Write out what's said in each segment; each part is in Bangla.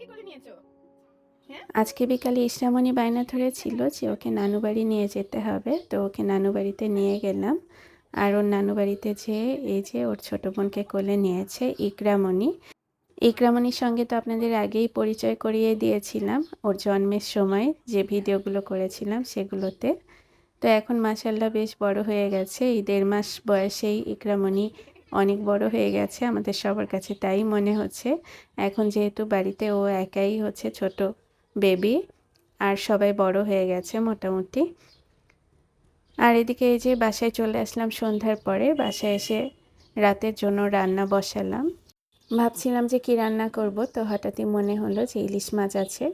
নিয়েছো? আজকে বিকালে ইসরামণি বায়না ধরেছিল যে ওকে নানু বাড়ি নিয়ে যেতে হবে। তো ওকে নানু বাড়িতে নিয়ে গেলাম। আর ওর নানু বাড়িতে যেয়ে এই যে ওর ছোট বোনকে কোলে নিয়েছে ইকরামণি। ইকরামণির সঙ্গে তো আপনাদের আগেই পরিচয় করিয়ে দিয়েছিলাম। ওর জন্মের সময় যে ভিডিওগুলো করেছিলাম সেগুলোতে। তো এখন মাসাল্লাহ বেশ বড় হয়ে গেছে। এই দেড় মাস বয়সেই ইকরামণি অনেক বড় হয়ে গেছে, আমাদের সবার কাছে তাই মনে হচ্ছে। এখন যেহেতু বাড়িতে ও একাই হচ্ছে ছোট বেবি আর সবাই বড় হয়ে গেছে মোটামুটি। আর এদিকে এই যে বাসায় চলে আসলাম সন্ধ্যার পরে, বাসায় এসে রাতের জন্য রান্না বসালাম। ভাবছিলাম যে কি রান্না করব, তো হঠাৎই মনে হলো যে ইলিশ মাছ আছে,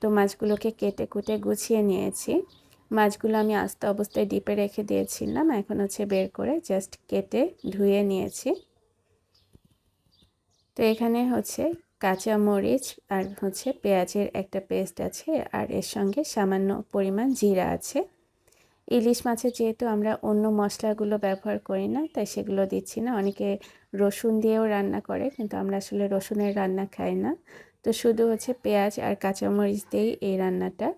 তো মাছগুলোকে কেটে কুটে গুছিয়ে নিয়েছি। মাছগুলো আমি আস্ত অবস্থায় ডিপে রেখে দিয়েছিলাম। এখন হচ্ছে বের করে জাস্ট কেটে ধুয়ে নিয়েছি। তো এখানে হচ্ছে কাঁচা মরিচ আর হচ্ছে পেঁয়াজের একটা পেস্ট আছে আর এর সঙ্গে সামান্য পরিমাণ জিরা আছে। ইলিশ মাছে যেহেতু আমরা অন্য মশলাগুলো ব্যবহার করি না, তাই সেগুলো দিচ্ছি না। অনেকে রসুন দিয়েও রান্না করে, কিন্তু আমরা আসলে রসুনের রান্না খাই না। তো শুধু হচ্ছে পেঁয়াজ আর কাঁচামরিচ দিয়েই এই রান্নাটা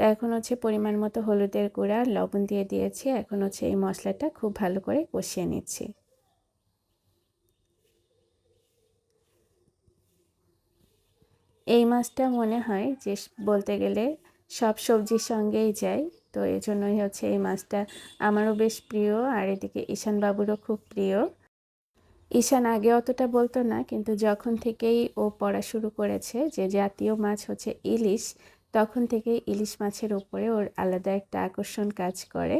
তো এখন হচ্ছে পরিমাণ মতো হলুদের গুঁড়া, লবণ দিয়ে দিয়েছি। এখন হচ্ছে এই মশলাটা খুব ভালো করে কষিয়ে নিচ্ছি। এই মাছটা মনে হয় যে বলতে গেলে সব সবজির সঙ্গেই যায়, তো এই জন্যই হচ্ছে এই মাছটা আমারও বেশ প্রিয় আর এদিকে ঈশান বাবুরও খুব প্রিয়। ঈশান আগে অতটা বলতো না, কিন্তু যখন থেকেই ও পড়া শুরু করেছে যে জাতীয় মাছ হচ্ছে ইলিশ তখন থেকেই ইলিশ মাছের ওপরে ওর আলাদা একটা আকর্ষণ কাজ করে।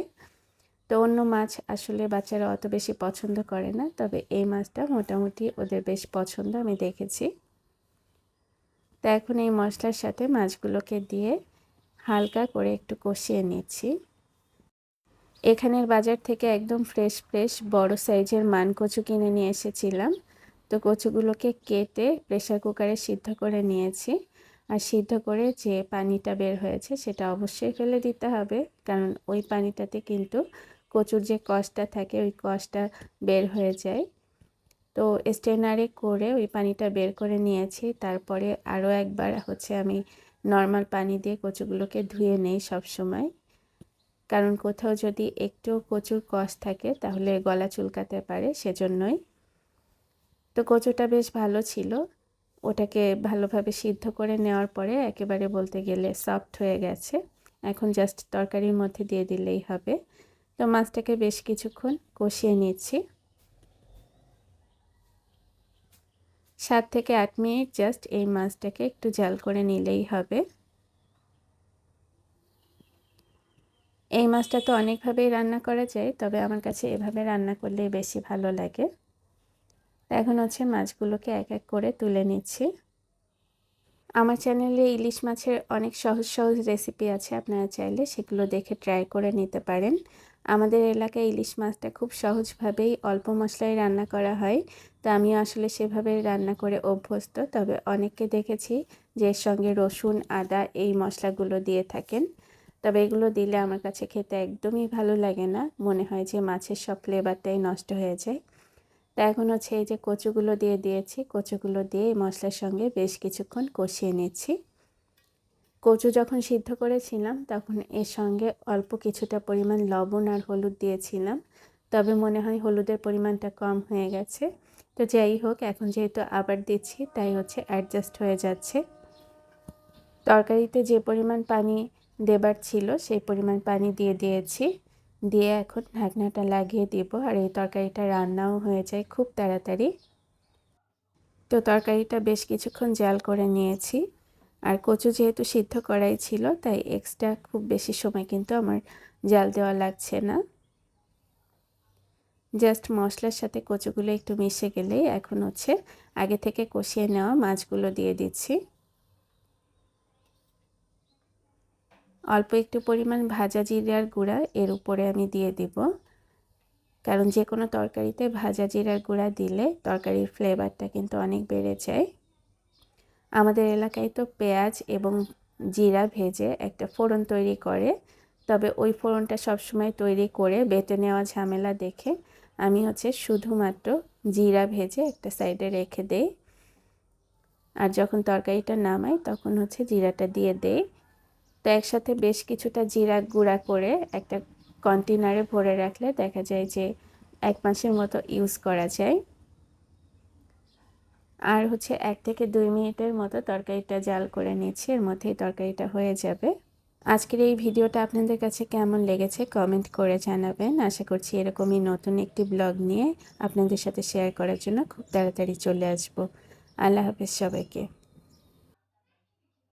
তো অন্য মাছ আসলে বাচ্চারা অত বেশি পছন্দ করে না, তবে এই মাছটা মোটামুটি ওদের বেশ পছন্দ, আমি দেখেছি। তো এখন এই মশলার সাথে মাছগুলোকে দিয়ে হালকা করে একটু কষিয়ে নিচ্ছি। এখানের বাজার থেকে একদম ফ্রেশ ফ্রেশ বড় সাইজের মান কচু কিনে নিয়ে এসেছিলাম। তো কচুগুলোকে কেটে প্রেশার কুকারে সিদ্ধ করে নিয়েছি। আর সিদ্ধ করে যে পানিটা বের হয়েছে সেটা অবশ্যই ফেলে দিতে হবে। কারণ ওই পানিটাতে কিন্তু কচুর যে কষটা থাকে, ওই কষটা বের হয়ে যায়। তো স্টেনারে করে ওই পানিটা বের করে নিয়েছি। তারপরে আরও একবার হচ্ছে আমি নর্মাল পানি দিয়ে কচুগুলোকে ধুয়ে নেই সব সময় কারণ কোথাও যদি একটু কচুর কষ থাকে তাহলে গলা চুলকাতে পারে সেজন্যই। তো কচুটা বেশ ভালো ছিল। ওটাকে ভালোভাবে সিদ্ধ করে নেওয়ার পরে একেবারে বলতে গেলে সফট হয়ে গেছে। এখন জাস্ট তরকারির মধ্যে দিয়ে দিলেই হবে। তো মাছটাকে বেশ কিছুক্ষণ কষিয়ে নিচ্ছি। সাত থেকে আট মিনিট জাস্ট এই মাছটাকে একটু জাল করে নিলেই হবে। এই মাছটা তো অনেকভাবেই রান্না করা যায়, তবে আমার কাছে এভাবে রান্না করলেই বেশি ভালো লাগে। এখন হচ্ছে মাছগুলোকে এক এক করে তুলে নিচ্ছি। আমার চ্যানেলে ইলিশ মাছের অনেক সহজ সহজ রেসিপি আছে, আপনারা চাইলে সেগুলো দেখে ট্রাই করে নিতে পারেন। আমাদের এলাকায় ইলিশ মাছটা খুব সহজভাবেই অল্প মশলায় রান্না করা হয়। তো আমিও আসলে সেভাবে রান্না করে অভ্যস্ত, তবে অনেককে দেখেছি যে এর সঙ্গে রসুন, আদা এই মশলাগুলো দিয়ে থাকেন। তবে এগুলো দিলে আমার কাছে খেতে একদমই ভালো লাগে না। মনে হয় যে মাছের সব ফ্লেভারটাই নষ্ট হয়ে যায়। এখন হচ্ছে এই যে কচুগুলো দিয়ে দিয়েছি। কচুগুলো দিয়ে মশলার সঙ্গে বেশ কিছুক্ষণ কষিয়ে নিচ্ছি। কচু যখন সিদ্ধ করেছিলাম, তখন এর সঙ্গে অল্প কিছুটা পরিমাণ লবণ আর হলুদ দিয়েছিলাম। তবে মনে হয় হলুদের পরিমাণটা কম হয়ে গেছে। তো যাই হোক, এখন যেহেতু আবার দিচ্ছি, তাই হচ্ছে অ্যাডজাস্ট হয়ে যাচ্ছে। তরকারিতে যে পরিমাণ পানি দেবার ছিল, সেই পরিমাণ পানি দিয়ে দিয়েছি। দিয়ে এখন ঢাকনাটা লাগিয়ে দিব আর এই তরকারিটা রান্নাও হয়ে যায় খুব তাড়াতাড়ি। তো তরকারিটা বেশ কিছুক্ষণ জাল করে নিয়েছি। আর কচু যেহেতু সিদ্ধ করাই ছিল, তাই এক্সট্রা খুব বেশি সময় কিন্তু আমার জাল দেওয়া লাগছে না। জাস্ট মশলার সাথে কচুগুলো একটু মিশে গেলেই এখন হচ্ছে আগে থেকে কষিয়ে নেওয়া মাছগুলো দিয়ে দিচ্ছি। অল্প একটু পরিমাণ ভাজা জিরার গুঁড়া এর উপরে আমি দিয়ে দিব। কারণ যে কোনো তরকারিতে ভাজা জিরার গুঁড়া দিলে তরকারির ফ্লেভারটা কিন্তু অনেক বেড়ে যায়। আমাদের এলাকায় তো পেঁয়াজ এবং জিরা ভেজে একটা ফোড়ন তৈরি করে, তবে ওই ফোড়নটা সবসময় তৈরি করে বেটে নেওয়া ঝামেলা দেখে আমি হচ্ছে শুধুমাত্র জিরা ভেজে একটা সাইডে রেখে দেই। আর যখন তরকারিটা নামাই তখন হচ্ছে জিরাটা দিয়ে দেই। তো একসাথে বেশ কিছুটা জিরা গুঁড়া করে একটা কন্টেনারে ভরে রাখলে দেখা যায় যে এক মাসের মতো ইউজ করা যায়। আর হচ্ছে এক থেকে দুই মিনিটের মতো তরকারিটা জাল করে নিচ্ছি, এর মধ্যেই তরকারিটা হয়ে যাবে। আজকের এই ভিডিওটা আপনাদের কাছে কেমন লেগেছে কমেন্ট করে জানাবেন। আশা করছি এরকমই নতুন একটি ব্লগ নিয়ে আপনাদের সাথে শেয়ার করার জন্য খুব তাড়াতাড়ি চলে আসব। আল্লাহ হাফেজ সবাইকে।